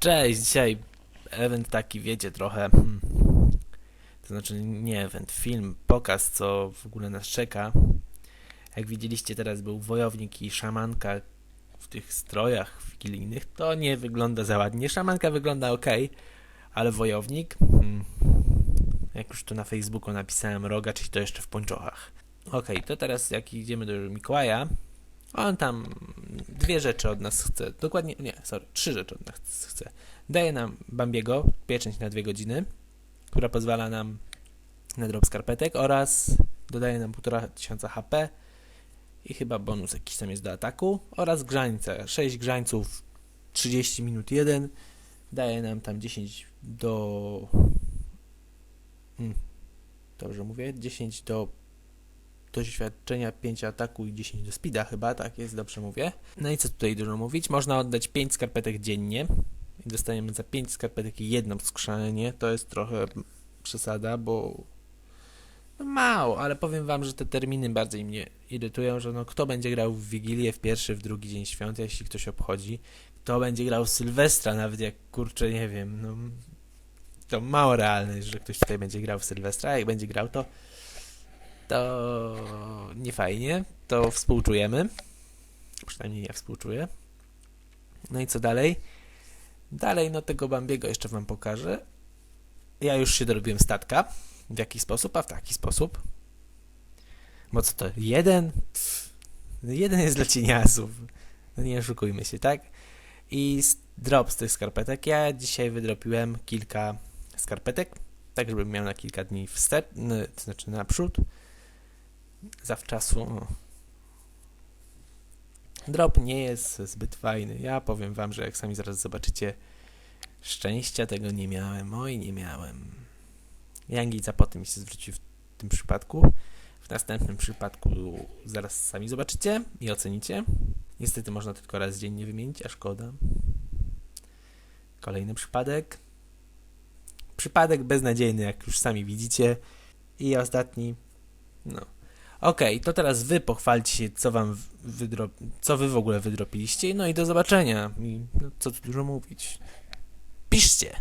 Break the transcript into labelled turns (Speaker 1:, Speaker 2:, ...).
Speaker 1: Cześć, dzisiaj event taki, wiecie, trochę. Hmm. To znaczy nie event, film, pokaz, co w ogóle nas czeka. Jak widzieliście, teraz był wojownik i szamanka w tych strojach wigilijnych. To nie wygląda za ładnie. Szamanka wygląda ok, ale wojownik. Hmm. Jak już tu na Facebooku napisałem, roga, czyli to jeszcze w pończochach. Okej, to teraz jak idziemy do Mikołaja, on tam dwie rzeczy od nas chce. Dokładnie, nie, sorry, trzy rzeczy od nas chce. Daje nam Bambiego, pieczęć na dwie godziny, która pozwala nam na drop skarpetek oraz dodaje nam 1500 HP i chyba bonus jakiś tam jest do ataku oraz grzańce. 6 grzańców, 30 minut 1 daje nam tam 10 do... Hmm, dobrze mówię? 10 do doświadczenia 5 ataku i 10 do speeda chyba, tak jest, dobrze mówię. No i co tutaj dużo mówić? Można oddać 5 skarpetek dziennie i dostaniemy za 5 skarpetek jedno skrzanie. To jest trochę przesada, bo no mało, ale powiem wam, że te terminy bardziej mnie irytują, że no kto będzie grał w Wigilię w pierwszy, w drugi dzień świąt, jeśli ktoś obchodzi, kto będzie grał w Sylwestra, nawet jak kurczę, nie wiem, no to mało realne, że ktoś tutaj będzie grał w Sylwestra, a jak będzie grał to to nie fajnie, to współczujemy. Przynajmniej ja współczuję. No i co dalej? Dalej, no tego Bambiego jeszcze wam pokażę. Ja już się dorobiłem statka. W jaki sposób? A w taki sposób. Bo co to? Jeden? Pff, no jeden jest dla cieniasów. No nie oszukujmy się, tak? I drop z tych skarpetek. Ja dzisiaj wydropiłem kilka skarpetek, tak żebym miał na kilka dni wstecz, znaczy naprzód zawczasu. O. Drop nie jest zbyt fajny. Ja powiem wam, że jak sami zaraz zobaczycie, szczęścia tego nie miałem. Oj, nie miałem. Jangica potem mi się zwrócił w tym przypadku. W następnym przypadku zaraz sami zobaczycie i ocenicie. Niestety można tylko raz dziennie wymienić, a szkoda. Kolejny przypadek. Przypadek beznadziejny, jak już sami widzicie. I ostatni. No. Okej, to teraz wy pochwalcie się, co wam wydro... co wy w ogóle wydropiliście. No i do zobaczenia. I no, co tu dużo mówić. Piszcie!